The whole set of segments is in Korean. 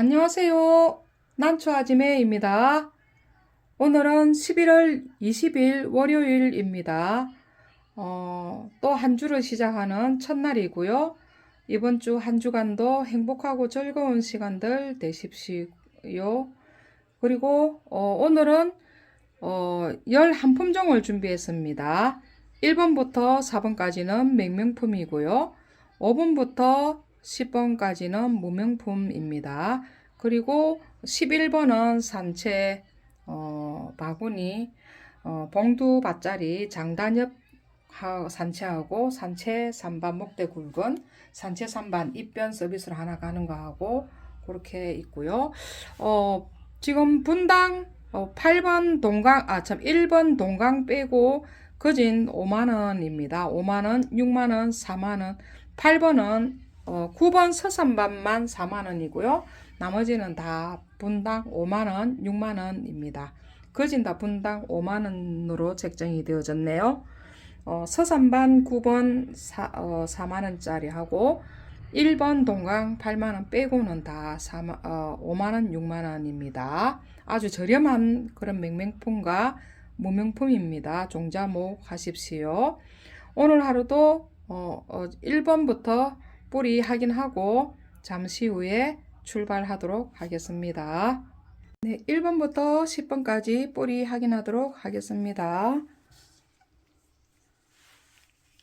안녕하세요. 난초아지매입니다. 오늘은 11월 20일 월요일입니다. 어, 또 한 주를 시작하는 첫날이고요. 이번 주 한 주간도 행복하고 즐거운 시간들 되십시오. 그리고 어, 오늘은 어, 11품종을 준비했습니다. 1번부터 4번까지는 맹명품이고요. 5번부터 10번까지는 무명품입니다. 그리고 11번은 산채, 어, 바구니, 어, 봉두 밭자리, 장단엽 하- 산채하고 산채 3반 목대 굵은 산채 3반 입변 서비스로 하나 가는 거하고 그렇게 있고요. 어, 지금 분당 어, 8번 동강, 아, 참, 1번 동강 빼고 거진 5만 원입니다. 5만 원, 6만 원, 4만 원, 8번은 어, 9번 서산반만 4만 원이고요. 나머지는 다 분당 5만원, 6만원입니다. 거진 다 분당 5만원으로 책정이 되어졌네요. 어, 서산반 9번 4, 어, 4만원짜리 하고 1번 동강 8만원 빼고는 다 4만, 어, 5만원, 6만원입니다. 아주 저렴한 그런 맹맹품과 무명품입니다. 종자목 하십시오. 오늘 하루도 어, 어, 1번부터 뿌리 확인하고 잠시 후에 출발하도록 하겠습니다. 네, 1번부터 10번까지 뿌리 확인하도록 하겠습니다.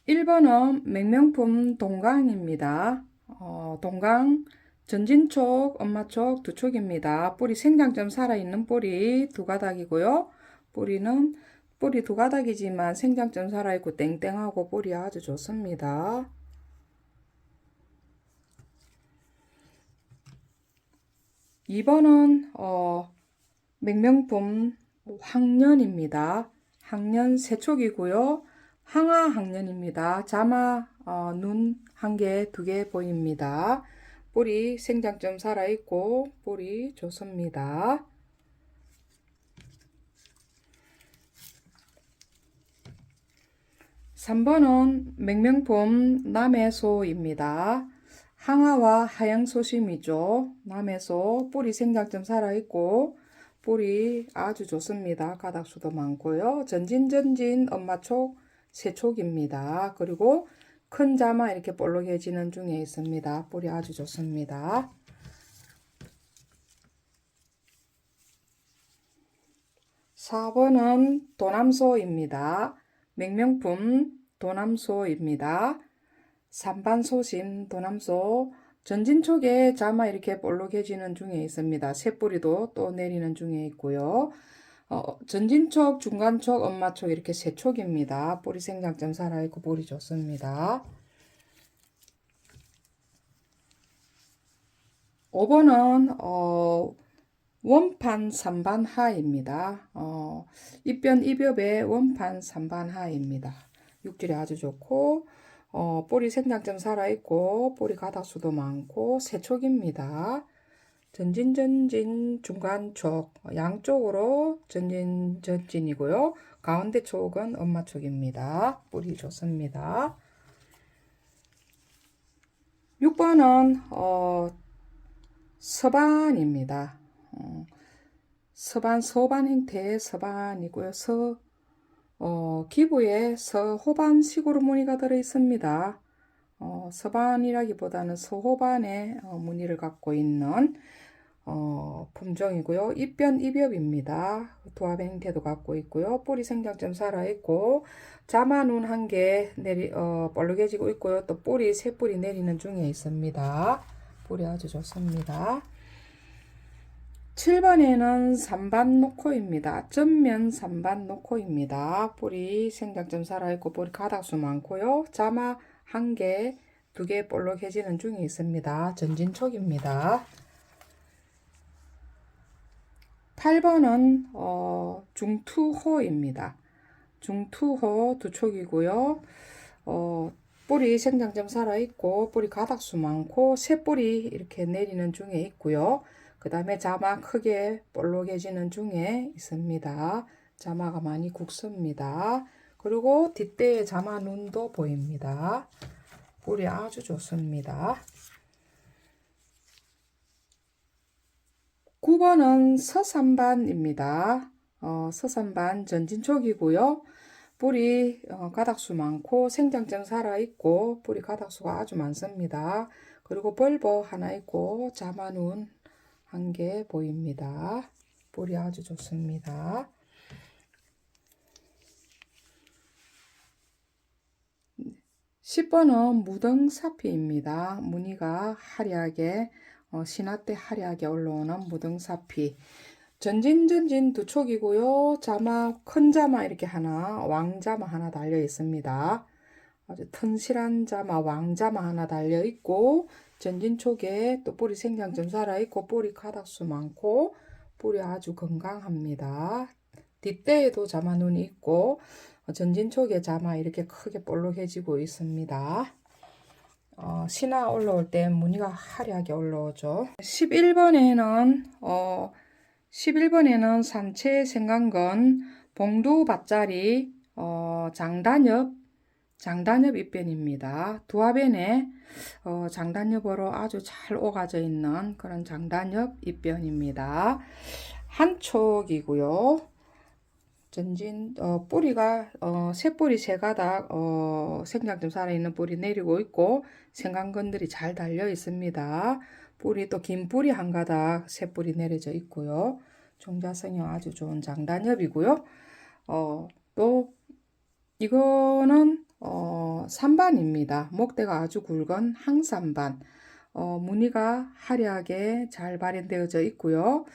1번은 맹명품 동강입니다. 어, 동강 전진촉, 엄마촉 두 촉입니다. 뿌리 생장점 살아있는 뿌리 두 가닥이고요. 뿌리는 뿌리 두 가닥이지만 생장점 살아있고 땡땡하고 뿌리 아주 좋습니다. 2번은 어, 맹명품 황년입니다. 황년 세촉이고요. 항아 학년입니다. 자마 어, 눈 한 개, 두 개 보입니다. 뿌리 생장점 살아있고 뿌리 좋습니다. 삼번은 맹명품 남해소입니다. 항아와 하양소심이죠. 남해소 뿌리 생장점 살아있고 뿌리 아주 좋습니다. 가닥수도 많고요. 전진전진 엄마촉 세촉입니다. 그리고 큰 자마 이렇게 볼록해지는 중에 있습니다. 뿌리 아주 좋습니다. 사번은 도남소입니다. 맹명품 도남소입니다. 산반 소심 도남소 전진촉에 자마 이렇게 볼록해지는 중에 있습니다. 새뿌리도 또 내리는 중에 있고요. 어, 전진촉, 중간촉, 엄마촉 이렇게 세 촉입니다. 뿌리 생장점 살아있고 뿌리 좋습니다. 5번은 어, 원판 3반 하입니다. 어, 입변 입엽의 원판 3반 하입니다. 육질이 아주 좋고 어, 뿌리 생장점 살아있고 뿌리 가닥수도 많고 세촉입니다. 전진전진 중간촉 양쪽으로 전진전진이고요. 가운데 촉은 엄마 촉입니다. 뿌리 좋습니다. 6번은 어, 서반입니다. 어, 서반 서반 형태의 서반이고요. 서 어, 기부에 서호반 식으로 무늬가 들어 있습니다. 어, 서반이라기보다는 서호반의 어, 무늬를 갖고 있는 어, 품종이고요. 입변 입엽입니다. 도합 형태도 갖고 있고요. 뿌리 생장점 살아있고 자마눈 한 개 내리 어, 볼록해지고 있고요. 또 뿌리 새 뿌리 내리는 중에 있습니다. 뿌리 아주 좋습니다. 7번에는 3반 노코입니다. 전면 3반 노코입니다. 뿌리 생장점 살아있고 뿌리 가닥수 많고요. 자마 한 개, 두 개 볼록해지는 중에 있습니다. 전진촉입니다. 8번은 어, 중투호입니다. 중투호 두 촉이고요. 어, 뿌리 생장점 살아있고 뿌리 가닥수 많고 새 뿌리 이렇게 내리는 중에 있고요. 그 다음에 자마 크게 볼록해지는 중에 있습니다. 자마가 많이 굵습니다. 그리고 뒷대에 자마 눈도 보입니다. 뿌리 아주 좋습니다. 9번은 서산반입니다. 어, 서산반 전진촉이고요. 뿌리 어, 가닥수 많고 생장점 살아있고 뿌리 가닥수가 아주 많습니다. 그리고 벌버 하나 있고 자만운 한 개 보입니다. 뿌리 아주 좋습니다. 10번은 무등사피입니다. 무늬가 화려하게 어, 신화 때 화려하게 올라오는 무등사피. 전진전진 두 촉이고요. 자마 큰 자마 이렇게 하나 왕자마 하나 달려 있습니다. 아주 튼실한 자마 왕자마 하나 달려 있고 전진 촉에 또 뿌리 생장 좀 살아 있고 뿌리 가닥수 많고 뿌리 아주 건강합니다. 뒷대에도 자마 눈이 있고 어, 전진 촉에 자마 이렇게 크게 볼록해지고 있습니다. 어, 신화 올라올 때 무늬가 화려하게 올라오죠. 11번에는 어, 11번에는 산채 생강건 봉두 밭자리 어, 장단엽 장단엽 잎변입니다. 두화변에 어, 장단엽으로 아주 잘 오가져 있는 그런 장단엽 잎변입니다. 한 촉이고요. 전진 어, 뿌리가 어, 새 뿌리 세 가닥 어, 생장 좀 살아있는 뿌리 내리고 있고 생강건들이 잘 달려 있습니다. 뿌리 또 긴 뿌리 한 가닥 새 뿌리 내려져 있고요. 종자성이 아주 좋은 장단엽이고요. 어, 또 이거는 어, 산반입니다. 목대가 아주 굵은 항산반. 어, 무늬가 화려하게 잘 발현되어져 있고요.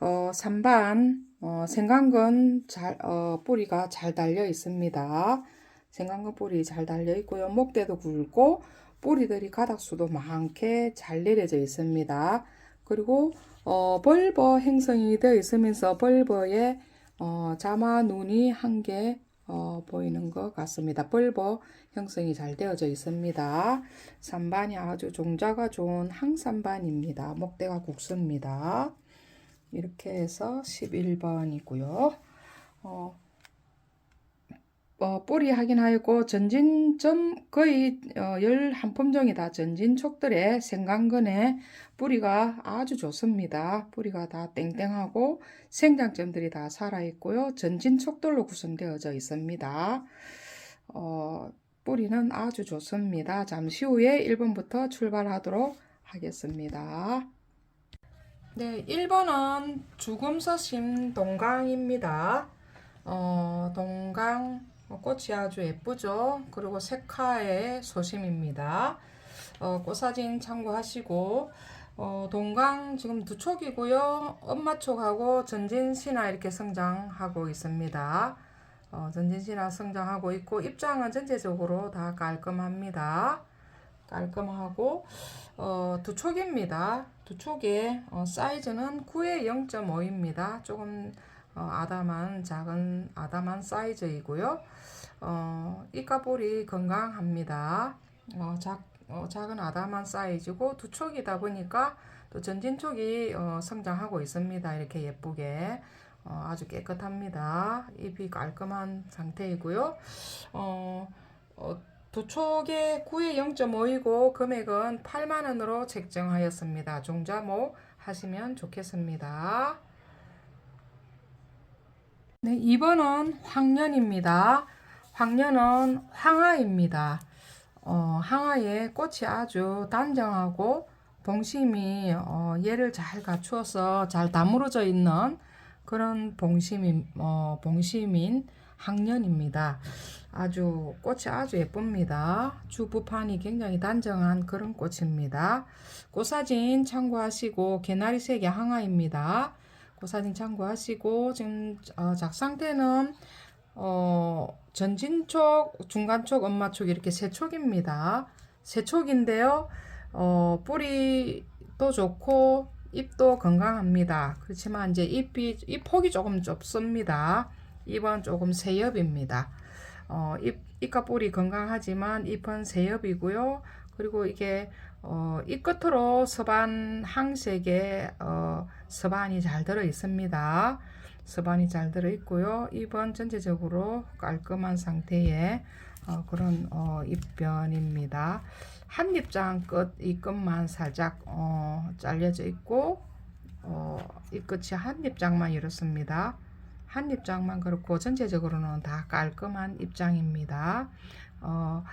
어, 산반 어, 생강건 잘, 어, 뿌리가 잘 달려 있습니다. 생강건 뿌리 잘 달려 있고요. 목대도 굵고 뿌리들이 가닥수도 많게 잘 내려져 있습니다. 그리고 어, 벌버 행성이 되어 있으면서 벌버에 어, 자마 눈이 한 개 어, 보이는 것 같습니다. 벌버 형성이 잘 되어져 있습니다. 산반이 아주 종자가 좋은 항산반입니다. 목대가 굵습니다. 이렇게 해서 11번이고요. 어, 어, 뿌리 확인하였고 전진점 거의 어, 11품종이 다 전진촉들의 생강근에 뿌리가 아주 좋습니다. 뿌리가 다 땡땡하고 생장점들이 다 살아있고요. 전진촉들로 구성되어져 있습니다. 어, 뿌리는 아주 좋습니다. 잠시 후에 1번부터 출발하도록 하겠습니다. 네, 1번은 죽음서심 동강입니다. 어, 동강 어, 꽃이 아주 예쁘죠. 그리고 색화의 소심입니다. 어, 꽃 사진 참고하시고 어, 동강 지금 두 촉이고요. 엄마 촉하고 전진신화 이렇게 성장하고 있습니다. 어, 전진신화 성장하고 있고 입장은 전체적으로 다 깔끔합니다. 깔끔하고 어, 두 촉입니다. 두 촉의 어, 사이즈는 9에 0.5입니다. 조금 어, 아담한 작은 아담한 사이즈이고요. 어, 이 까볼이 건강합니다. 어, 작, 어, 작은 아담한 사이즈고 두 촉이다 보니까 또 전진촉이 어, 성장하고 있습니다. 이렇게 예쁘게 어, 아주 깨끗합니다. 잎이 깔끔한 상태이고요. 어, 어, 두 촉에 9에 0.5이고 금액은 8만원으로 책정하였습니다. 종자모 하시면 좋겠습니다. 네, 2번은 황년입니다. 황년은 황하입니다. 어, 황하의 꽃이 아주 단정하고 봉심이 어, 얘를 잘 갖추어서 잘 다무러져 있는 그런 봉심인, 어, 봉심인 학년입니다. 아주 꽃이 아주 예쁩니다. 주부판이 굉장히 단정한 그런 꽃입니다. 꽃사진 참고하시고 개나리색의 항아입니다. 그 사진 참고하시고 지금 어, 작 상태는 어, 전진촉, 중간촉, 엄마촉 이렇게 세 촉입니다. 세 촉인데요. 어, 뿌리도 좋고 잎도 건강합니다. 그렇지만 이제 잎이 잎 폭이 조금 좁습니다. 잎은 조금 새엽입니다. 어, 잎, 잎과 뿌리 건강하지만 잎은 새엽이고요. 그리고 이게 어, 이 끝으로 서반 항색에 어, 서반이 잘 들어 있습니다. 서반이 잘 들어 있고요. 잎은 전체적으로 깔끔한 상태의 어, 그런 어, 잎변입니다. 한 잎장 끝, 이 끝만 살짝 어, 잘려져 있고 어, 이 끝이 한 입장만 이렇습니다. 한 입장만 그렇고 전체적으로는 다 깔끔한 입장입니다. 어,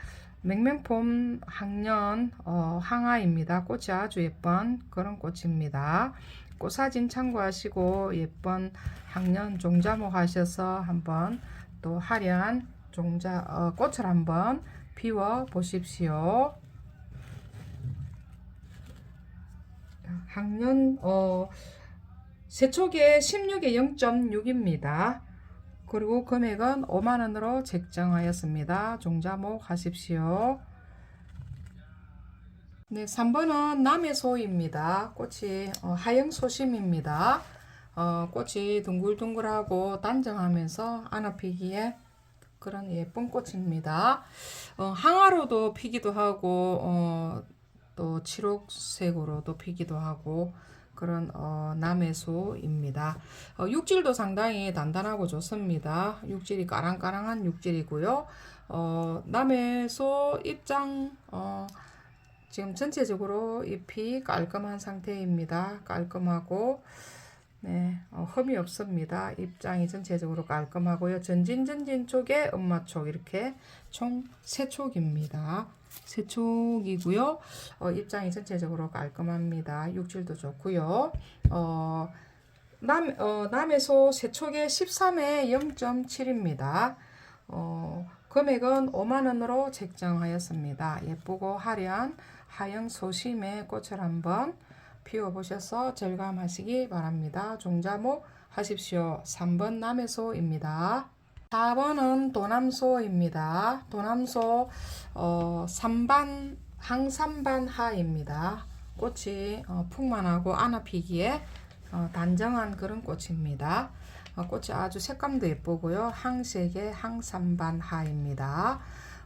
맹맹폼 항년 어, 항아입니다. 꽃이 아주 예쁜 그런 꽃입니다. 꽃 사진 참고하시고 예쁜 항년 종자목 하셔서 한번 또 화려한 종자 어, 꽃을 한번 피워 보십시오. 학년 어 세촉에 16에 0.6입니다. 그리고 금액은 5만 원으로 책정하였습니다. 종자목 하십시오. 네, 3번은 남해소입니다. 꽃이 어, 하영 소심입니다. 어, 꽃이 둥글둥글하고 단정하면서 안아 피기에 그런 예쁜 꽃입니다. 어, 항아로도 피기도 하고 어, 또 칠옥색으로도 피기도 하고 그런 어, 남해소입니다. 어, 육질도 상당히 단단하고 좋습니다. 육질이 까랑까랑한 육질이고요. 어, 남해소 입장 어, 지금 전체적으로 잎이 깔끔한 상태입니다. 깔끔하고 네, 어, 흠이 없습니다. 입장이 전체적으로 깔끔하고요. 전진 전진 쪽에 엄마 쪽 이렇게 총세 촉입니다. 세 촉이고요. 어, 입장이 전체적으로 깔끔합니다. 육질도 좋고요. 어, 남, 어, 남에서 세 촉에 13에 0.7입니다. 어, 금액은 5만 원으로 책정하였습니다. 예쁘고 화려한 하영 소심의 꽃을 한번 피워보셔서 절감하시기 바랍니다. 종자목 하십시오. 3번 남해소입니다. 4번은 도남소입니다. 도남소 어, 3반 항삼반 하입니다. 꽃이 어, 풍만하고 안아피기에 어, 단정한 그런 꽃입니다. 어, 꽃이 아주 색감도 예쁘고요. 항색의 항삼반 하입니다.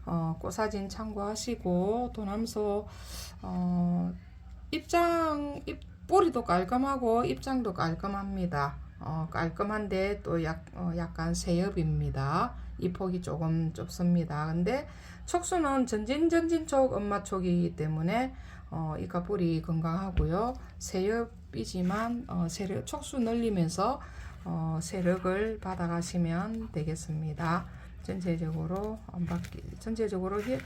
어, 꽃사진 참고하시고 도남소 어, 입장 입 뿌리도 깔끔하고 입장도 깔끔합니다. 어, 깔끔한데 또 약, 어, 약간 새엽입니다. 이 폭이 조금 좁습니다. 근데 촉수는 전진 전진 촉 엄마 촉이기 때문에 어, 이가 뿌리 건강하고요. 새엽이지만 어, 세력, 촉수 늘리면서 어, 세력을 받아가시면 되겠습니다. 전체적으로 안 바뀌, 전체적으로 히-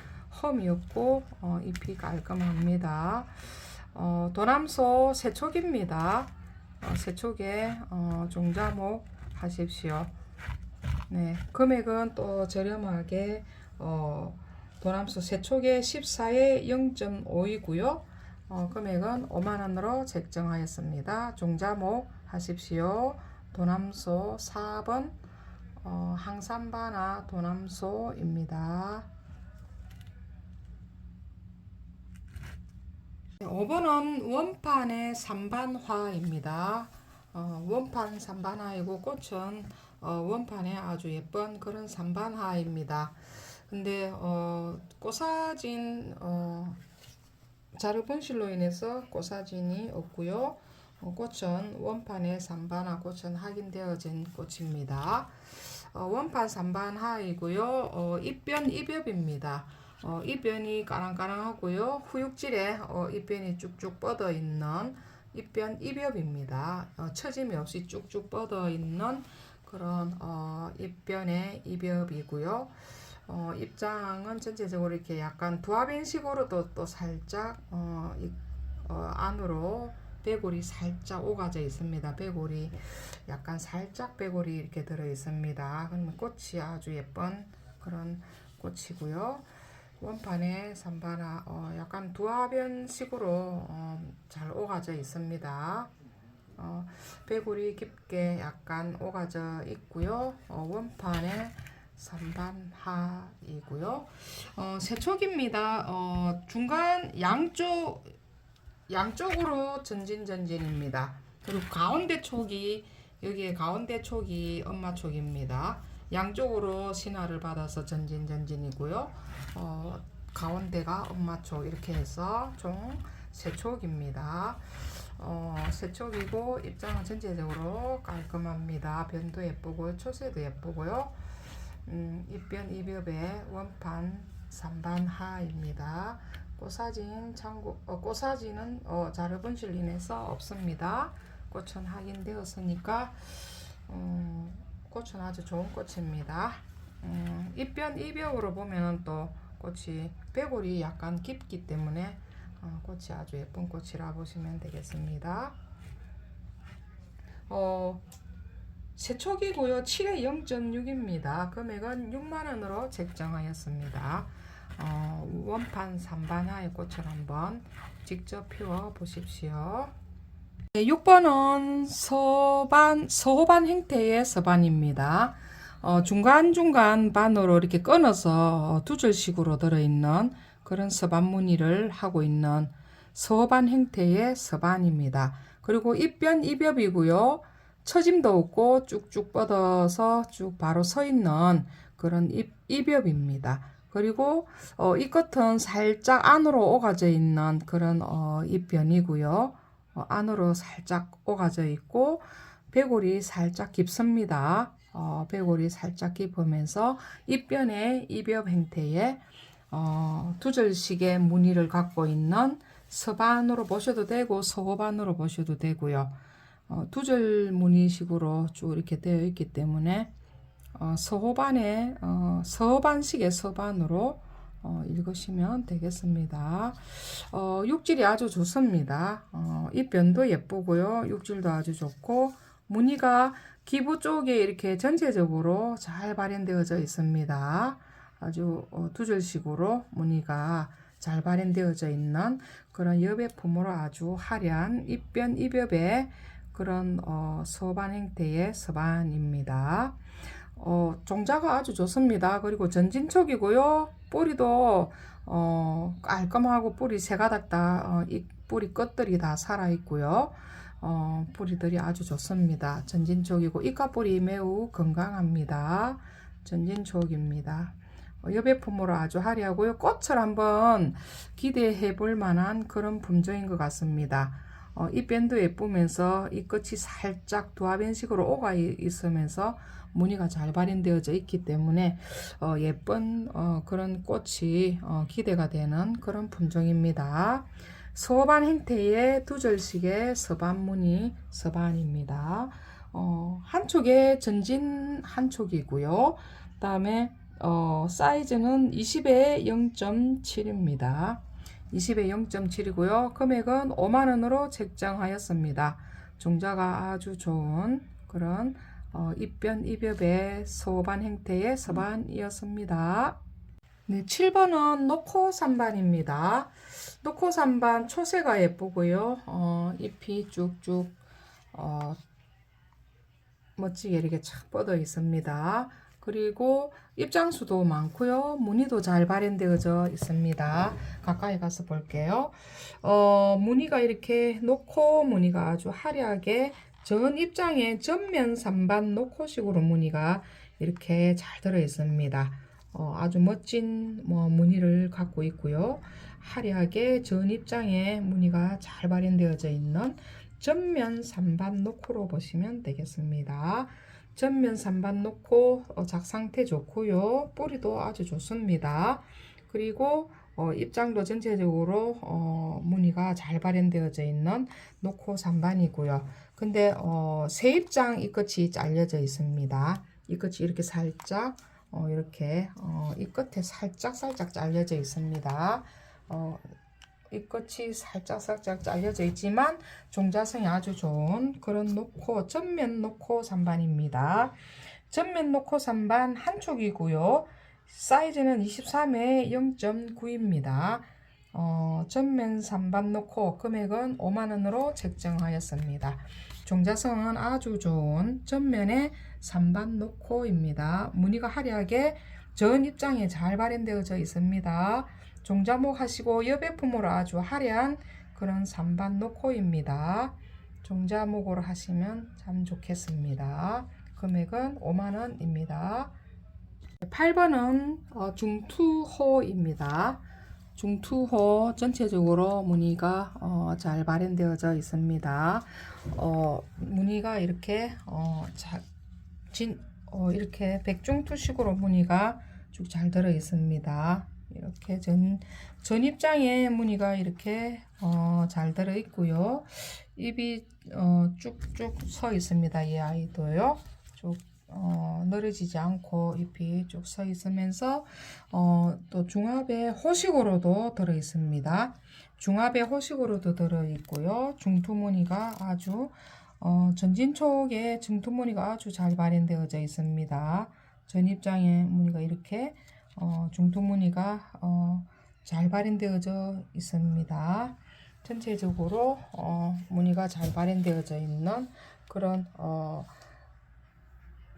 험이 없고 어, 잎이 깔끔합니다. 어, 도남소 세촉입니다. 어, 세촉에 어, 종자목 하십시오. 네, 금액은 또 저렴하게 어, 도남소 세촉에 14에 0.5이고요. 어, 금액은 5만 원으로 책정하였습니다. 종자목 하십시오. 도남소 4번 어, 항산바나 도남소입니다. 5번은 원판의 삼반화입니다. 어, 원판 삼반화이고 꽃은 어, 원판에 아주 예쁜 그런 삼반화입니다. 근데 어, 꽃사진 어, 자료 분실로 인해서 꽃사진이 없고요. 어, 꽃은 원판의 삼반화 꽃은 확인되어진 꽃입니다. 어, 원판 삼반하이고요. 어, 입변 입엽입니다. 어, 입변이 까랑까랑하고요. 후육질에 어, 입변이 쭉쭉 뻗어 있는 입변 입엽입니다. 어, 처짐이 없이 쭉쭉 뻗어 있는 그런 어, 입변의 입엽이고요. 어, 입장은 전체적으로 이렇게 약간 두합인식으로 또, 또 살짝 어, 이, 어, 안으로 배골이 살짝 오가져 있습니다. 배골이 약간 살짝 배골이 이렇게 들어 있습니다. 그러면 꽃이 아주 예쁜 그런 꽃이고요. 원판에 삼바나 어, 약간 두하변식으로 어, 잘 오가져 있습니다. 어, 배골이 깊게 약간 오가져 있고요. 어, 원판에 삼반하이고요. 어, 세촉입니다. 어, 중간 양쪽 양쪽으로 전진 전진입니다. 그리고 가운데 촉이 여기에 가운데 촉이 엄마 촉입니다. 양쪽으로 신화를 받아서 전진 전진이고요. 어, 가운데가 엄마 촉 이렇게 해서 총 세 촉입니다. 어, 세 촉이고 입장은 전체적으로 깔끔합니다. 변도 예쁘고 초세도 예쁘고요. 음, 입변 입엽의 원판 3반 하입니다. 꽃사진 참고 어, 꽃사진은 어, 자료 분실 인해서 없습니다. 꽃은 확인되었으니까 음, 꽃은 아주 좋은 꽃입니다. 음, 입변 이벽으로 보면 또 꽃이 빼골이 약간 깊기 때문에 어, 꽃이 아주 예쁜 꽃이라 보시면 되겠습니다. 어, 세촉이고요. 7에 0.6입니다. 금액은 6만원으로 책정하였습니다. 어, 원판 3반하의 꽃을 한번 직접 피워 보십시오. 네, 6번은 서반, 서반 형태의 서반입니다. 어, 중간중간 반으로 이렇게 끊어서 어, 두 줄씩으로 들어있는 그런 서반 무늬를 하고 있는 서반 형태의 서반입니다. 그리고 입변 입엽이고요. 처짐도 없고 쭉쭉 뻗어서 쭉 바로 서 있는 그런 입, 입엽입니다. 그리고 어, 이 끝은 살짝 안으로 오가져 있는 그런 어, 입변이고요. 어, 안으로 살짝 오가져 있고 배골이 살짝 깊습니다. 어, 배골이 살짝 깊으면서 입변의 입엽 형태의 어, 두 줄씩의 무늬를 갖고 있는 서반으로 보셔도 되고 서반으로 보셔도 되고요. 어, 두줄 무늬식으로 쭉 이렇게 되어 있기 때문에 어, 서반에 어, 서반식의 서반으로 어, 읽으시면 되겠습니다. 어, 육질이 아주 좋습니다. 어, 입변도 예쁘고요. 육질도 아주 좋고 무늬가 기부 쪽에 이렇게 전체적으로 잘 발현되어져 있습니다. 아주 어, 두 줄씩으로 무늬가 잘 발현되어져 있는 그런 여배품으로 아주 화려한 입변 입엽의 그런 어, 서반 형태의 서반입니다. 어, 종자가 아주 좋습니다. 그리고 전진촉이고요. 뿌리도 어, 깔끔하고 뿌리 세 가닥 다 어, 이 뿌리 끝들이 다 살아 있고요. 어, 뿌리들이 아주 좋습니다. 전진촉이고 이까뿌리 매우 건강합니다. 전진촉입니다. 어, 여배품으로 아주 화려하고요. 꽃을 한번 기대해 볼 만한 그런 품종인 것 같습니다. 어, 이 밴도 예쁘면서 이 끝이 살짝 두화변식으로 오가 있으면서 무늬가 잘 발현되어져 있기 때문에 어, 예쁜 어, 그런 꽃이 어, 기대가 되는 그런 품종입니다. 서반 형태의 두 절식의 서반 무늬 서반입니다. 어, 한쪽에 전진 한쪽이고요. 그다음에 어, 사이즈는 20에 0.7입니다. 20에 0.7이고요. 금액은 5만원으로 책정하였습니다. 종자가 아주 좋은 그런 어, 입변 입엽의 소반 형태의 서반이었습니다. 네, 7번은 노코 산반입니다. 노코 산반 초세가 예쁘고요. 어, 잎이 쭉쭉 어, 멋지게 이렇게 착 뻗어 있습니다. 그리고 입장수도 많고요. 무늬도 잘 발현되어져 있습니다. 가까이 가서 볼게요. 어, 무늬가 이렇게 놓고 무늬가 아주 화려하게 전 입장에 전면 산반 놓고식으로 무늬가 이렇게 잘 들어 있습니다. 어, 아주 멋진 뭐 무늬를 갖고 있고요. 화려하게 전 입장에 무늬가 잘 발현되어져 있는 전면 산반 놓고로 보시면 되겠습니다. 전면 산반 놓고 어, 작 상태 좋고요. 뿌리도 아주 좋습니다. 그리고 어, 입장도 전체적으로 어, 무늬가 잘 발현되어져 있는 놓고 산반이고요. 근데 어, 새 입장 이 끝이 잘려져 있습니다. 이 끝이 이렇게 살짝 어, 이렇게 어, 이 끝에 살짝 살짝 잘려져 있습니다. 어, 이 끝이 살짝 살짝 잘려져 있지만 종자성이 아주 좋은 그런 놓고 전면 놓고 산반입니다. 전면 놓고 산반 한쪽이고요. 사이즈는 23에 0.9입니다. 어, 전면 산반 놓고 금액은 5만원으로 책정하였습니다. 종자성은 아주 좋은 전면에 산반 놓고입니다. 무늬가 화려하게 전 입장에 잘 발현되어져 있습니다. 종자목 하시고 여배품으로 아주 화려한 그런 산반 노코입니다. 종자목으로 하시면 참 좋겠습니다. 금액은 5만원입니다. 8번은 어, 중투호입니다. 중투호 전체적으로 무늬가 어, 잘 발현되어져 있습니다. 어, 무늬가 이렇게 어, 자, 진, 어, 이렇게 백중투식으로 무늬가 쭉 잘 들어 있습니다. 이렇게 전, 전 입장에 무늬가 이렇게 어, 잘 들어 있고요. 입이 어, 쭉쭉 서 있습니다. 이 아이도요. 쭉 어, 늘어지지 않고 잎이 쭉 서 있으면서 어, 또 중압에 호식으로도 들어 있습니다. 중압에 호식으로도 들어 있고요. 중투무늬가 아주 어, 전진촉에 중투무늬가 아주 잘 발현되어져 있습니다. 전입장에 무늬가 이렇게 어, 중투무늬가 어, 잘 발현되어져 있습니다. 전체적으로 어, 무늬가 잘 발현되어져 있는 그런 어,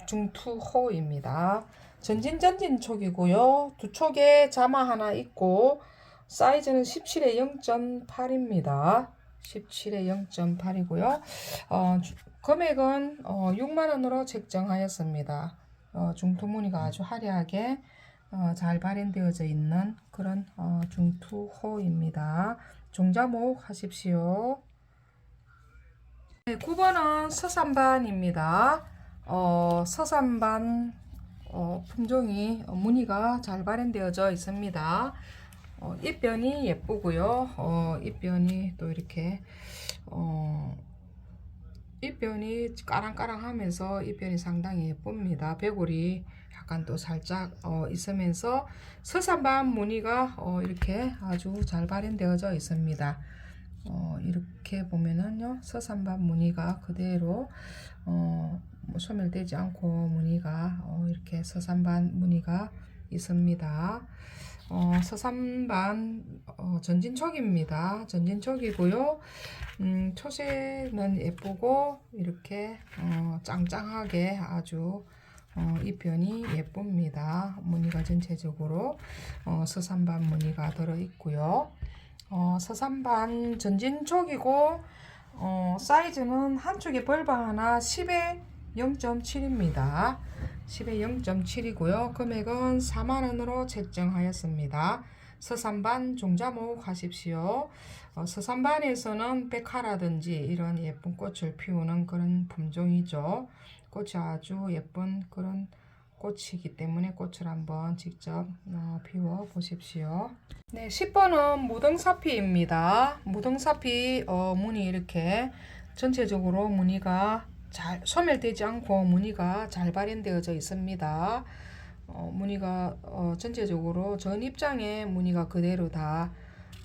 중투호입니다. 전진 전진 촉이고요. 두 촉에 자마 하나 있고 사이즈는 17에 0.8입니다. 17에 0.8이고요. 어, 주- 금액은 어, 6만 원으로 책정하였습니다. 어, 중투무늬가 아주 화려하게 어, 잘 발현되어져 있는 그런 어, 중투호입니다. 종자목 하십시오. 네, 9번은 서산반입니다. 어, 서산반 어, 품종이 어, 무늬가 잘 발현되어져 있습니다. 어, 잎변이 예쁘고요. 어, 잎변이 또 이렇게 어, 잎변이 까랑까랑하면서 잎변이 상당히 예쁩니다. 배골이 약간 또 살짝 어, 있으면서 서산반 무늬가 어, 이렇게 아주 잘 발현되어져 있습니다. 어, 이렇게 보면은요 서산반 무늬가 그대로 어, 뭐 소멸되지 않고 무늬가 어, 이렇게 서산반 무늬가 있습니다. 어, 서산반 어, 전진촉입니다. 전진촉이고요. 음, 초세는 예쁘고 이렇게 어, 짱짱하게 아주 어, 잎변이 예쁩니다. 무늬가 전체적으로 어, 서산반 무늬가 들어 있고요. 어, 서산반 전진촉이고 어, 사이즈는 한쪽에 벌방 하나 10에 0.7입니다. 10에 0.7이고요. 금액은 4만원으로 책정하였습니다. 서산반 종자목 하십시오. 어, 서산반에서는 백화라든지 이런 예쁜 꽃을 피우는 그런 품종이죠. 꽃이 아주 예쁜 그런 꽃이기 때문에 꽃을 한번 직접 어, 피워 보십시오. 네, 10번은 무등사피입니다. 무등사피 어, 무늬 이렇게 전체적으로 무늬가 잘 소멸되지 않고 무늬가 잘 발현되어져 있습니다. 어, 무늬가 어, 전체적으로 전 입장에 무늬가 그대로 다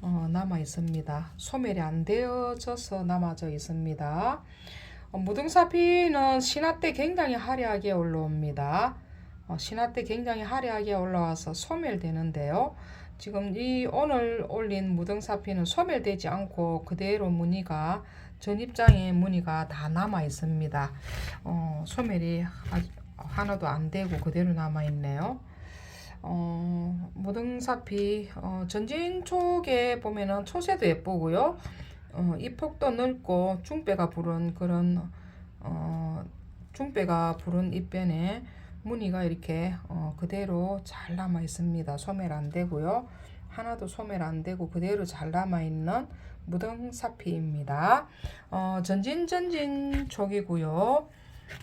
어, 남아 있습니다. 소멸이 안 되어져서 남아져 있습니다. 어, 무등사피는 신화 때 굉장히 화려하게 올라옵니다. 어, 신화 때 굉장히 화려하게 올라와서 소멸되는데요. 지금 이 오늘 올린 무등사피는 소멸되지 않고 그대로 무늬가 전 입장에 무늬가 다 남아 있습니다. 어, 소멸이 하나도 안 되고 그대로 남아 있네요. 어, 무등사피 어, 전진 쪽에 보면은 초세도 예쁘고요. 어, 이 폭도 넓고 중배가 부른 그런 어, 중배가 부른 잎변에 무늬가 이렇게 어, 그대로 잘 남아 있습니다. 소멸 안 되고요. 하나도 소멸 안 되고 그대로 잘 남아 있는 무등사피입니다. 어, 전진 전진 촉이고요.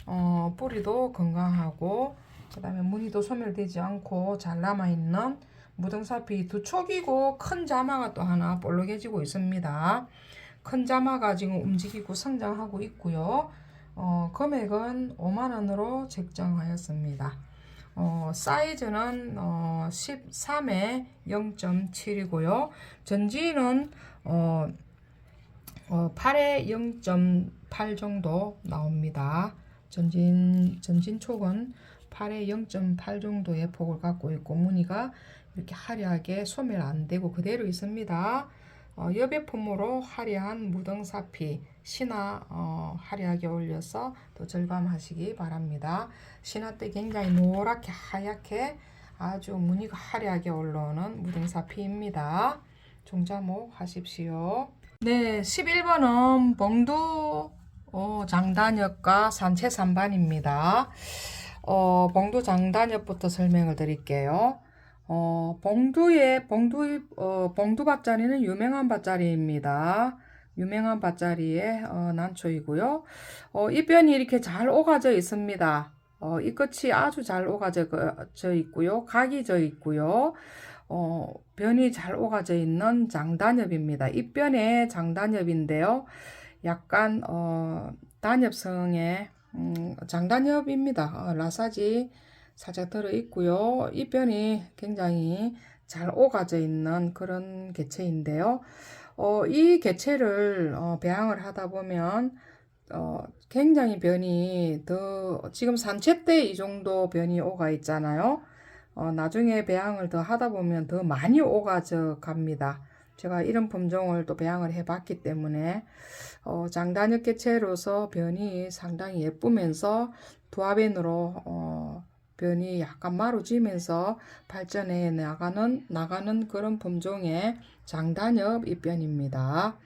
어, 뿌리도 건강하고 그 다음에 무늬도 소멸되지 않고 잘 남아 있는 무등사피 두 촉이고 큰 자마가 또 하나 볼록해지고 있습니다. 큰 자마가 지금 움직이고 성장하고 있고요. 어, 금액은 5만 원으로 책정하였습니다. 어, 사이즈는 어, 13에 0.7이고요. 전지는 어, 어, 8에 0.8 정도 나옵니다. 전진 전진 촉은 8에 0.8 정도의 폭을 갖고 있고 무늬가 이렇게 화려하게 소멸 안 되고 그대로 있습니다. 어, 여배 품으로 화려한 무등사피 신화 어, 화려하게 올려서 또 절감하시기 바랍니다. 신화 때 굉장히 노랗게 하얗게 아주 무늬가 화려하게 올라오는 무등사피입니다. 종자목 하십시오. 네, 11번은 봉두 어, 장단엽과 산채 산반입니다. 어, 봉두 장단엽부터 설명을 드릴게요. 어, 봉두의 봉두 어, 봉두 밭자리는 유명한 밭자리입니다. 유명한 밭자리의 어, 난초이고요. 어, 잎변이 이렇게 잘 오가져 있습니다. 어, 이 끝이 아주 잘 오가져 있고요. 각이 져 있고요. 어, 변이 잘 오가져 있는 장단엽입니다. 잎변의 장단엽인데요. 약간 어, 단엽성의 음, 장단엽입니다. 어, 라사지 살짝 들어 있고요. 잎변이 굉장히 잘 오가져 있는 그런 개체인데요. 어, 이 개체를 어, 배양을 하다 보면 어, 굉장히 변이 더 지금 산채 때 이 정도 변이 오가 있잖아요. 어, 나중에 배양을 더 하다 보면 더 많이 오가져 갑니다. 제가 이런 품종을 또 배양을 해봤기 때문에 어, 장단엽 개체로서 변이 상당히 예쁘면서 두화변으로 어, 변이 약간 마루지면서 발전해 나가는 나가는 그런 품종의 장단엽 잎변입니다.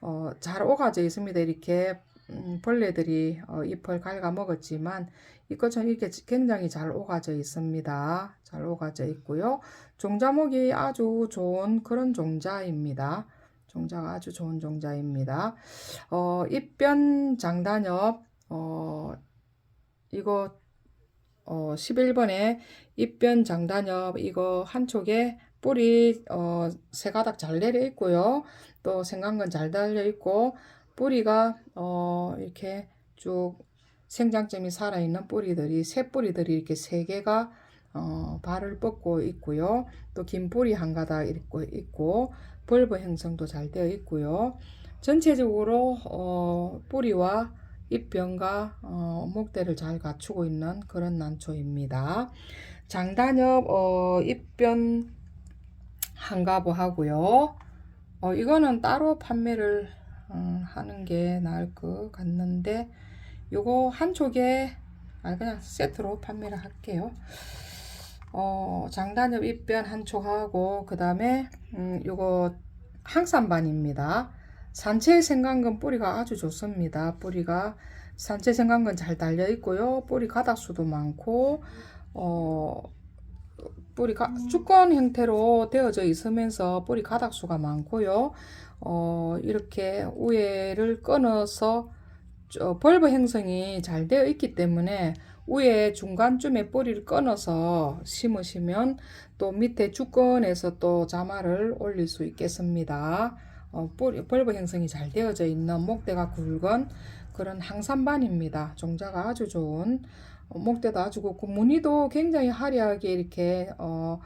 어, 잘 오가져 있습니다. 이렇게 음, 벌레들이 어, 잎을 갉아 먹었지만 이것은 이렇게 굉장히 잘 오가져 있습니다. 잘 오가져 있고요. 종자목이 아주 좋은 그런 종자입니다. 종자가 아주 좋은 종자입니다. 어, 잎변 장단엽 어, 이거 어, 11번에 잎변 장단엽 이거 한쪽에 뿌리 어, 세 가닥 잘 내려 있고요. 또 생강근 잘 달려 있고 뿌리가 어, 이렇게 쭉 생장점이 살아있는 뿌리들이 새 뿌리들이 이렇게 세 개가 어, 발을 뻗고 있고요. 또 긴 뿌리 한 가닥 있고 있고 벌브 형성도 잘 되어 있고요. 전체적으로 어, 뿌리와 잎변과 어, 목대를 잘 갖추고 있는 그런 난초입니다. 장단엽 어, 잎변 한가보 하고요. 어, 이거는 따로 판매를 음, 하는 게 나을 것 같는데 요거 한 쪽에 아 그냥 세트로 판매를 할게요. 어, 장단엽 잎변 한 쪽하고 그 다음에 음, 요거 항산반입니다. 산채 생강근 뿌리가 아주 좋습니다. 뿌리가 산채 생강근 잘 달려 있고요. 뿌리 가닥수도 많고 어, 뿌리가 주권 형태로 되어져 있으면서 뿌리 가닥수가 많고요. 어, 이렇게 우에를 끊어서 저 벌브 형성이 잘 되어 있기 때문에 위에 중간쯤에 뿌리를 끊어서 심으시면 또 밑에 주권에서 또 자마를 올릴 수 있겠습니다. 어, 뿌리, 벌브 형성이 잘 되어져 있는 목대가 굵은 그런 항산반입니다. 종자가 아주 좋은 어, 목대도 아주 굵고 무늬도 굉장히 화려하게 이렇게 어,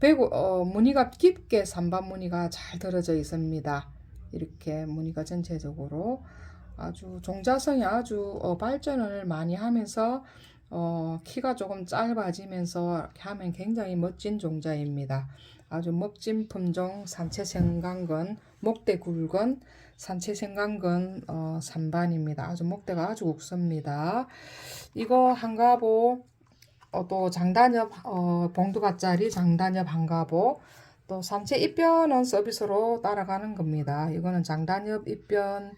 배고 어, 무늬가 깊게 산반 무늬가 잘 들어져 있습니다. 이렇게 무늬가 전체적으로 아주 종자성이 아주 어, 발전을 많이 하면서 어, 키가 조금 짧아지면서 하면 굉장히 멋진 종자입니다. 아주 멋진 품종 산채생강근 목대 굵은 산채생강근 어, 산반입니다. 아주 목대가 아주 굵습니다. 이거 한가보 어, 또 장단엽 어, 봉두가짜리 장단엽 한가보 또 산채 입변은 서비스로 따라가는 겁니다. 이거는 장단엽 입변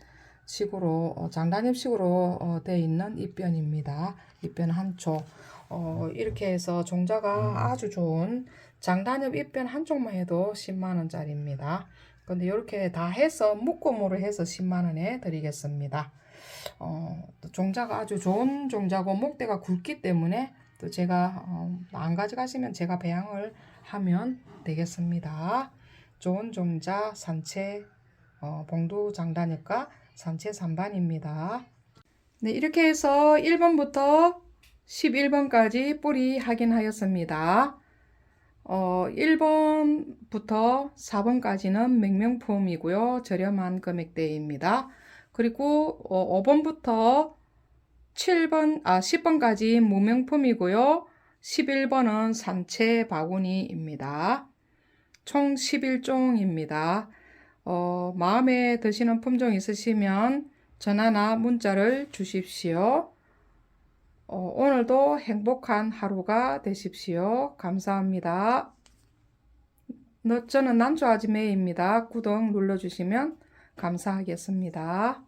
식으로 어, 장단엽식으로 어, 되어 있는 입변입니다. 입변 한쪽 어, 이렇게 해서 종자가 아주 좋은 장단엽 입변 한쪽만 해도 10만 원짜리입니다. 근데 이렇게 다 해서 묶음으로 해서 10만 원에 드리겠습니다. 어, 또 종자가 아주 좋은 종자고 목대가 굵기 때문에 또 제가 어, 안 가져가시면 제가 배양을 하면 되겠습니다. 좋은 종자 산채 어, 봉두 장단엽과 산채 산반입니다. 네, 이렇게 해서 1번부터 11번까지 뿌리 확인하였습니다. 어, 1번부터 4번까지는 맹명품이고요. 저렴한 금액대입니다. 그리고 어, 5번부터 7번, 아, 10번까지 무명품이고요. 11번은 산채 바구니입니다. 총 11종입니다. 어, 마음에 드시는 품종 있으시면 전화나 문자를 주십시오. 어, 오늘도 행복한 하루가 되십시오. 감사합니다. 너, 저는 난초 아지매입니다. 구독 눌러주시면 감사하겠습니다.